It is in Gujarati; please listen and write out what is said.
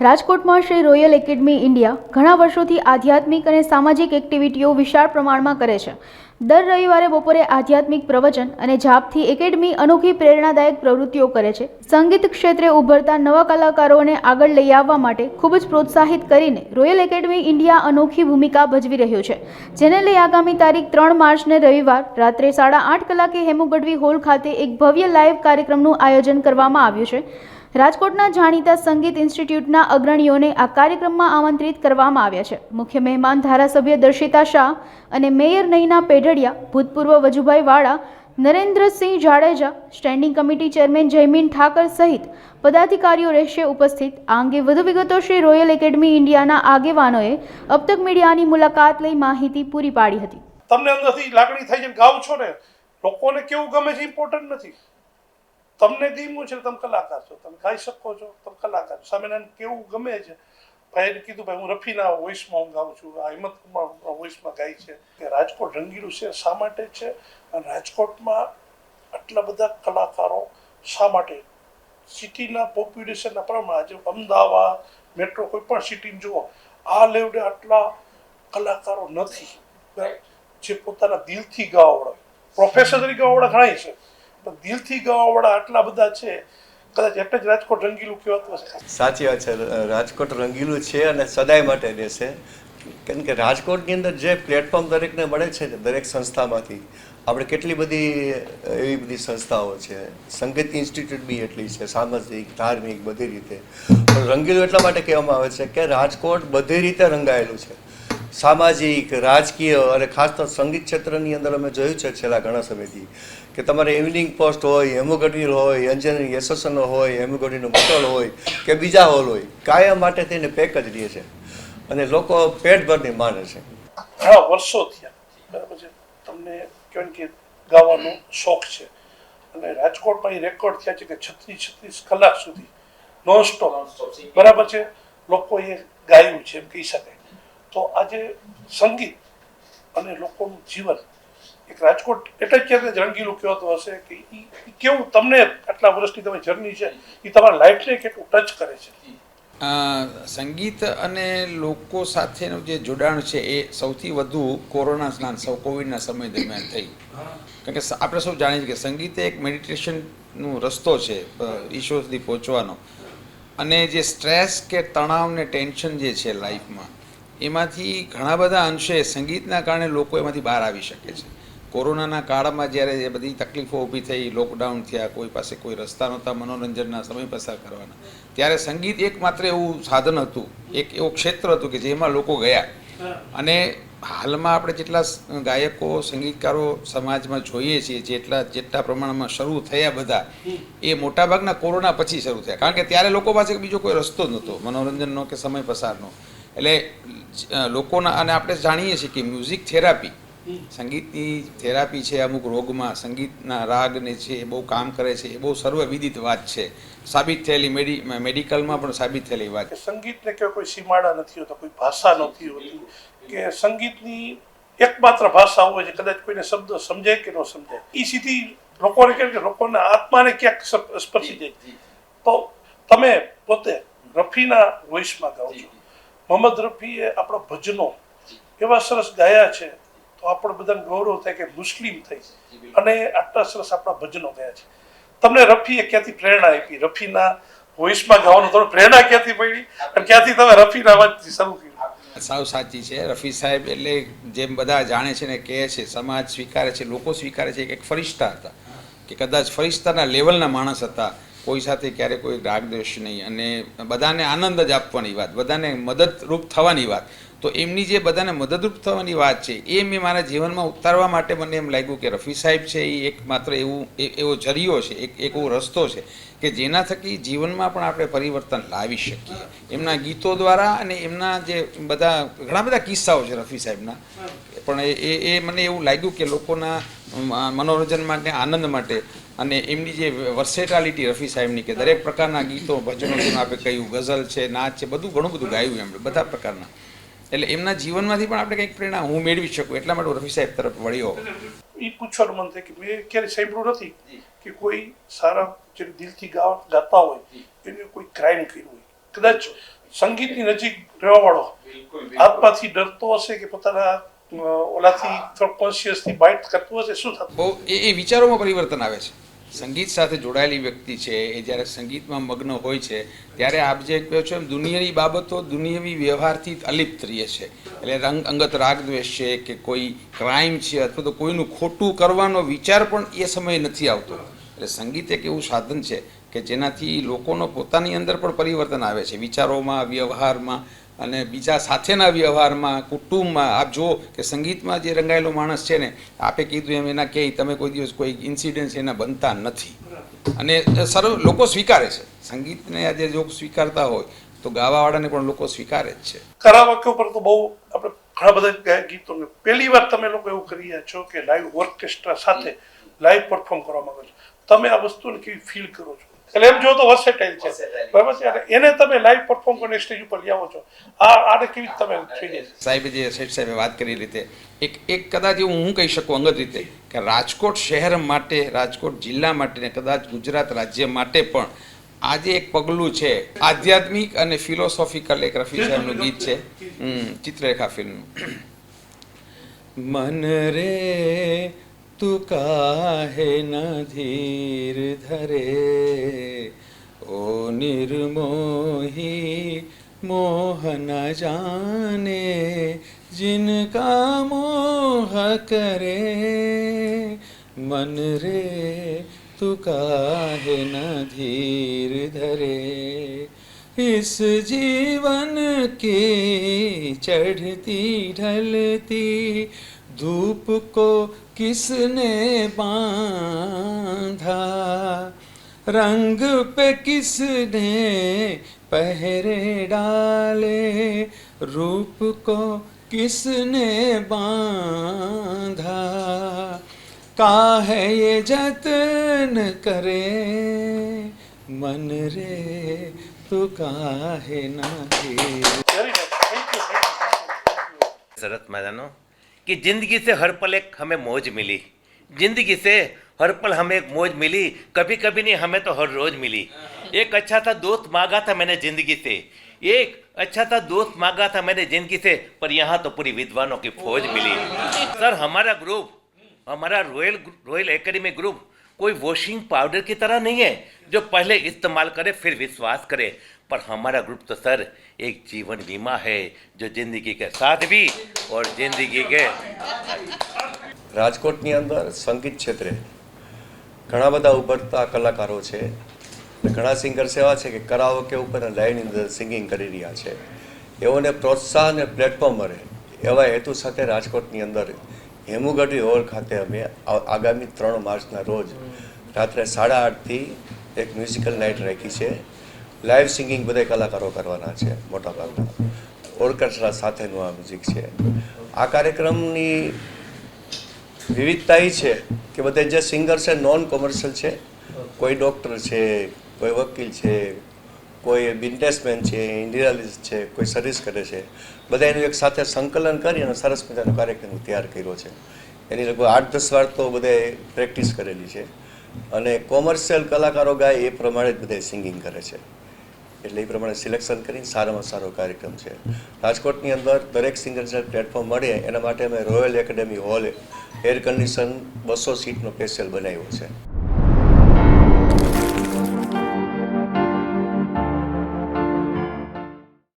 રાજકોટમાં શ્રી રોયલ એકેડમી ઇન્ડિયા ઘણા વર્ષોથી આધ્યાત્મિક અને સામાજિક એક્ટિવિટીઓ વિશાળ પ્રમાણમાં કરે છે. દર રવિવારે બપોરે આધ્યાત્મિક પ્રવચન અને જાપથી એકેડમી અનોખી પ્રેરણાદાયક પ્રવૃત્તિઓ કરે છે. સંગીત ક્ષેત્રે ઉભરતા નવા કલાકારોને આગળ લઈ આવવા માટે ખૂબ જ પ્રોત્સાહિત કરીને રોયલ એકેડમી ઇન્ડિયા અનોખી ભૂમિકા ભજવી રહ્યું છે. જેને લઈ આગામી તારીખ ત્રણ માર્ચને રવિવાર રાત્રે સાડા આઠ કલાકે હેમુગઢવી હોલ ખાતે એક ભવ્ય લાઈવ કાર્યક્રમનું આયોજન કરવામાં આવ્યું છે. રાજકોટના જાણીતા સંગીત ઇન્સ્ટિટ્યૂટના અગ્રણીઓને આ કાર્યક્રમમાં આમંત્રિત કરવામાં આવ્યા છે. મુખ્ય મહેમાન ધારાસભ્ય દર્શિતા શાહ અને મેયર નૈના પેઢડિયા, ભૂતપૂર્વ Vajubhai Vala, Narendrasinh Jadeja, standing committee chairman Jaymin Thakar સહિત પદાધિકારીઓ રહેશે ઉપસ્થિત. આ અંગે વધુ વિગતો શ્રી રોયલ એકેડમી ઇન્ડિયાના આગેવાનોએ અબતક મીડિયાની મુલાકાત લઈ માહિતી પૂરી પાડી હતી. તમને અંદરથી લાગણી થાય છે ગાવ છો ને? લોકોને કેવું ગમે છે? ઇમ્પોર્ટન્ટ નથી. તમને દીમું છે, તમે કલાકાર છો, તમે ગાઈ શકો છો, તમે કલાકાર છો. સામેના કેવું ગમે છે? ભાઈને કીધું, ભાઈ, હું રફીના વોઇસમાં હું ગાઉં છું, આ હિંમત કુમાર વોઇસમાં ગાય છે. કે રાજકોટ રંગીલું છે, શા માટે છે? અને રાજકોટમાં આટલા બધા કલાકારો શા માટે? સિટીના પોપ્યુલેશનના પ્રમાણે આજે અમદાવાદ મેટ્રો કોઈ પણ સિટીને જુઓ, આ લેવડે આટલા કલાકારો નથી? જે પોતાના દિલથી ગાવાવાળા પ્રોફેસર તરીકે ગાવાવાળા ઘણાય છે. પણ દિલથી ગાવાવાળા આટલા બધા છે, કદાચ એટલે જ રાજકોટ રંગીલું કહેવાતું હશે સાચી વાત છે રાજકોટ રંગીલું છે અને સદાય માટે રહેશે. કેમ કે રાજકોટની અંદર જે પ્લેટફોર્મ દરેકને મળે છે દરેક સંસ્થામાંથી, આપણે કેટલી બધી એવી બધી સંસ્થાઓ છે. સંગીત ઇન્સ્ટિટ્યૂટ બી એટલી છે, સામાજિક, ધાર્મિક, બધી રીતે. પણ રંગીલું એટલા માટે કહેવામાં આવે છે કે રાજકોટ બધી રીતે રંગાયેલું છે. સામાજિક રાજકીય અને ખાસ તો સંગીત ક્ષેત્રની અંદર અમે જોયું છે છેલ્લા ઘણા સમયથી કે તમારે ઇવનિંગ પોસ્ટ હોય હેમોગઢવી હોય એન્જિનિયરિંગ એસોસિએશન હોય હેમોગઢવીનો મોટલ હોય કે બીજા હોલ હોય કાયમ માટે થઈને પેક જ રહે છે અને લોકો પેટ ભરની માને છે. ઘણા વર્ષો થયા બરાબર છે? તમને કહેવાય ને કે ગાવાનો શોખ છે. અને રાજકોટમાં એ રેકોર્ડ થયા છે કે છત્રીસ છત્રીસ કલાક સુધી નોન સ્ટોપ બરાબર છે? લોકોએ ગાયું છે એમ કહી શકાય. તો આજે સંગીત અને લોકોનું જીવન એક રાજકોટ એટલે જ ક્યાંક રંગીલું કહેવાતું હશે કે ઈ કેવું તમને આટલા વર્ષની તમે જર્ની છે એ તમારા લાઈફને કેટલું ટચ કરે છે? સંગીત અને લોકો સાથેનું જે જોડાણ છે એ સૌથી વધુ કોરોના સ્નાન, સૌ કોવિડના સમય દરમિયાન થઈ. કારણ કે આપણે સૌ જાણીએ છીએ કે સંગીત એ એક મેડિટેશનનો રસ્તો છે ઈશ્વર સુધી પહોંચવાનો. અને જે સ્ટ્રેસ કે તણાવ ને ટેન્શન જે છે લાઈફમાં એમાંથી ઘણા બધા અંશે સંગીતના કારણે લોકો એમાંથી બહાર આવી શકે છે. કોરોનાના કાળમાં જ્યારે એ બધી તકલીફો ઊભી થઈ લોકડાઉન થયા, કોઈ પાસે કોઈ રસ્તા નહોતા, મનોરંજનના સમય પસાર કરવાના, ત્યારે સંગીત એકમાત્ર એવું સાધન હતું, એક એવું ક્ષેત્ર હતું કે જેમાં લોકો ગયા. અને હાલમાં આપણે જેટલા ગાયકો, સંગીતકારો સમાજમાં જોઈએ છીએ, જેટલા જેટલા પ્રમાણમાં શરૂ થયા બધા, એ મોટાભાગના કોરોના પછી શરૂ થયા. કારણ કે ત્યારે લોકો પાસે બીજો કોઈ રસ્તો નહોતો, મનોરંજનનો કે સમય પસારનો. એટલે લોકોના અને આપણે જાણીએ છીએ કે મ્યુઝિક થેરાપી સંગીતની થેરાપી છે અમુક રોગમાં સંગીતના રાગને છે એ બહુ કામ કરે છે એ બહુ સર્વવિદિત વાત છે. સાબિત થયેલી મેડી મેડિકલમાં પણ સાબિત થયેલી વાત છે. સંગીતને કે કોઈ સીમાડા નથી હોતા કોઈ ભાષા નથી હોતી કે સંગીતની એકમાત્ર ભાષા હોય છે કદાચ કોઈને શબ્દ સમજાય કે ન સમજાય. એ સીધી લોકોને કહે કે લોકોના આત્માને ક્યાંક સ્પ- સ્પર્શી જાય. તો તમે પોતે રફીના વોઇસમાં ગાઓ છો. મોહમ્મદ રફીએ આપણા ભજનો એવા સરસ ગાયા છે, તો આપણે બધાને ગૌરવ થાય કે મુસ્લિમ થઈ. અને આટલા સરસ આપણા ભજનો ગયા છે. તમને રફીએ ક્યાંથી પ્રેરણા આપી? રફીના વોઇસમાં ગાવાનું તમને પ્રેરણા ક્યાંથી મળી? અને ક્યાંથી તમે રફીના અવાજથી શરૂ કર્યું? સાવ સાચી છે. રફી સાહેબ એટલે જેમ બધા જાણે છે ને કહે છે, સમાજ સ્વીકારે છે, લોકો સ્વીકારે છે કે એક ફરિશ્તા હતા. કે કદાચ ફરિશ્તાના લેવલના માણસ હતા. કોઈ સાથે ક્યારે કોઈ રાગદ્વેષ નહીં અને બધાને આનંદ જ આપવાની વાત, બધાને મદદરૂપ થવાની વાત. તો એમની જે બધાને મદદરૂપ થવાની વાત છે, એ મેં મારા જીવનમાં ઉતારવા માટે મને એમ લાગ્યું કે રફી સાહેબ છે, એ એક માત્ર એવું એવો જરિયો છે, એક એવો રસ્તો છે કે જેના થકી જીવનમાં પણ આપણે પરિવર્તન લાવી શકીએ. એમના ગીતો દ્વારા અને એમના જે બધા, ઘણા બધા કિસ્સાઓ છે રફી સાહેબના. પણ એ એ મને એવું લાગ્યું કે લોકોના મનોરંજન માટે, આનંદ માટે અને એમની જે વર્સેટાલિટી રફી સાહેબની કે દરેક પ્રકારના ગીતો ભજનો જેમ આપણે કહ્યું ગઝલ છે નાચ છે બધું ઘણું બધું ગાયું એમણે બધા પ્રકારના. એટલે એમના જીવનમાંથી પણ આપણે કંઈક પ્રેરણા હું મેળવી શકું એટલા માટે રફી સાહેબ તરફ વળ્યો. એ પૂછવાનું મન થાય કે મેં ક્યારે સાંભળ્યું નથી કે કોઈ સારા જે દિલથી ગાતા હોય એને કોઈ ક્રાઇમ કર્યું હોય. કદાચ સંગીતની નજીક રહેવાવાળો આત્માથી ડરતો હશે કે પોતાના ઓલાથી થોડો કોન્શિયસથી બાઇટ કરતું હશે શું થતું? બહુ એ વિચારોમાં પરિવર્તન આવે છે. સંગીત સાથે જોડાયેલી વ્યક્તિ છે, એ જ્યારે સંગીતમાં મગ્ન હોય છે, ત્યારે આપ જે કહો છો એમ દુનિયાની બાબતો દુનિયાવી વ્યવહારથી અલિપ્ત રહીએ છે. એટલે રંગ, અંગત રાગ દ્વેષ છે કે કોઈ ક્રાઇમ છે અથવા તો કોઈનું ખોટું કરવાનો વિચાર પણ એ સમયે નથી આવતો. એટલે સંગીત એક એવું સાધન છે કે જેનાથી લોકોનો પોતાની અંદર પણ પરિવર્તન આવે છે. વિચારોમાં, વ્યવહારમાં અને બીજા સાથેના વ્યવહારમાં કુટુંબમાં આપ જુઓ કે સંગીતમાં જે રંગાયેલો માણસ છે ને આપે કીધું એમ એના ક્યાંય તમે કોઈ દિવસ કોઈ ઇન્સિડન્સ એના બનતા નથી. અને સર્વ લોકો સ્વીકારે છે. સંગીતને આજે જો સ્વીકારતા હોય તો ગાવાવાળાને પણ લોકો સ્વીકારે જ છે. કરાવકે ઉપર તો બહુ આપણે ઘણા બધા ગીતોને. પહેલી વાર તમે લોકો એવું કરી રહ્યા છો કે લાઈવ ઓર્કેસ્ટ્રા સાથે લાઈવ પરફોર્મ કરવા માંગો છો. તમે આ વસ્તુને કેવી ફીલ કરો છો? એટલે એમ જો તો વર્સેટાઇલ છે. બરાબર છે? એને તમે લાઈવ પરફોર્મ કરીને સ્ટેજ ઉપર લાવો છો. આ આને કેવી રીતે તમે થઈ જાય? સાહેબ જે શેઠ સાહેબે વાત કરી રીતે એક એક કદાચ એવું હું કહી શકું અંગત રીતે કે રાજકોટ શહેર માટે રાજકોટ જિલ્લા માટે ને કદાચ ગુજરાત રાજ્ય માટે પણ આજે એક પગલું છે. આધ્યાત્મિક અને ફિલોસોફિકલ એક રફી સાહેબનું ગીત છે. હમ, ચિત્રરેખા ફિલ્મનું મન રે तू काहे न धीर धरे? ओ निर्मोही मोह न जाने, जिनका मोह करे। मन रे, तू काहे न धीर धरे? इस जीवन की चढ़ती, ढलती धूप को किसने बांधा? रंग पे किसने पहरे डाले? रूप को किसने बांधा? का है ये जतन करे? मन रे तू का है ना सरत मैदानों। कि ज़िंदगी से हर पल एक हमें मौज मिली। ज़िंदगी से हर पल हमें एक मौज मिली कभी कभी नहीं, हमें तो हर रोज मिली। एक अच्छा था दोस्त मांगा था मैंने ज़िंदगी से। एक अच्छा था दोस्त मांगा था मैंने ज़िंदगी से, पर यहाँ तो पूरी विद्वानों की फौज मिली। सर, हमारा ग्रुप हमारा रॉयल रॉयल एकेडमी ग्रुप कोई वॉशिंग पाउडर की तरह नहीं है जो पहले इस्तेमाल करे फिर विश्वास करे पर हमारा ग्रुप तो सर एक जीवन बीमा है जो जिंदगी के साथ भी और जिंदगी के રાજકોટની અંદર સંગીત ક્ષેત્રે ઘણા બધા ઉભરતા કલાકારો છે અને ઘણા સિંગર્સ એવા છે કે કરાઓકે ઉપર લાઈવની અંદર સિંગિંગ કરી રહ્યા છે એઓને પ્રોત્સાહન અને પ્લેટફોર્મ મળે એવા હેતુ સાથે રાજકોટની અંદર હેમુગઢી હોલ ખાતે અમે આગામી ત્રણ માર્ચના રોજ રાત્રે સાડા આઠથી એક મ્યુઝિકલ નાઇટ રાખી છે. લાઈવ સિંગિંગ બધા કલાકારો કરવાના છે, મોટાભાગના. ઓર્કેસ્ટ્રા સાથેનું આ મ્યુઝિક છે. આ કાર્યક્રમની વિવિધતા એ છે કે બધા જે સિંગર છે નોન કોમર્શિયલ છે, કોઈ ડૉક્ટર છે, કોઈ વકીલ છે કોઈ બિઝનેસમેન છે ઇન્ડિયાલિસ્ટ છે, કોઈ સર્વિસ કરે છે બધા એનું એક સાથે સંકલન કરી અને સરસ મજાનો કાર્યક્રમ તૈયાર કર્યો છે. એની લગભગ આઠ દસ વાર તો બધાએ પ્રેક્ટિસ કરેલી છે. અને કોમર્શિયલ કલાકારો ગાય એ પ્રમાણે જ બધા સિંગિંગ કરે છે. એટલે એ પ્રમાણે સિલેક્શન કરીને સારામાં સારો કાર્યક્રમ છે. રાજકોટની અંદર દરેક સિંગર પ્લેટફોર્મ મળે, એના માટે અમે royal academy hall air condition બસો સીટનો સ્પેશિયલ બનાવ્યો છે.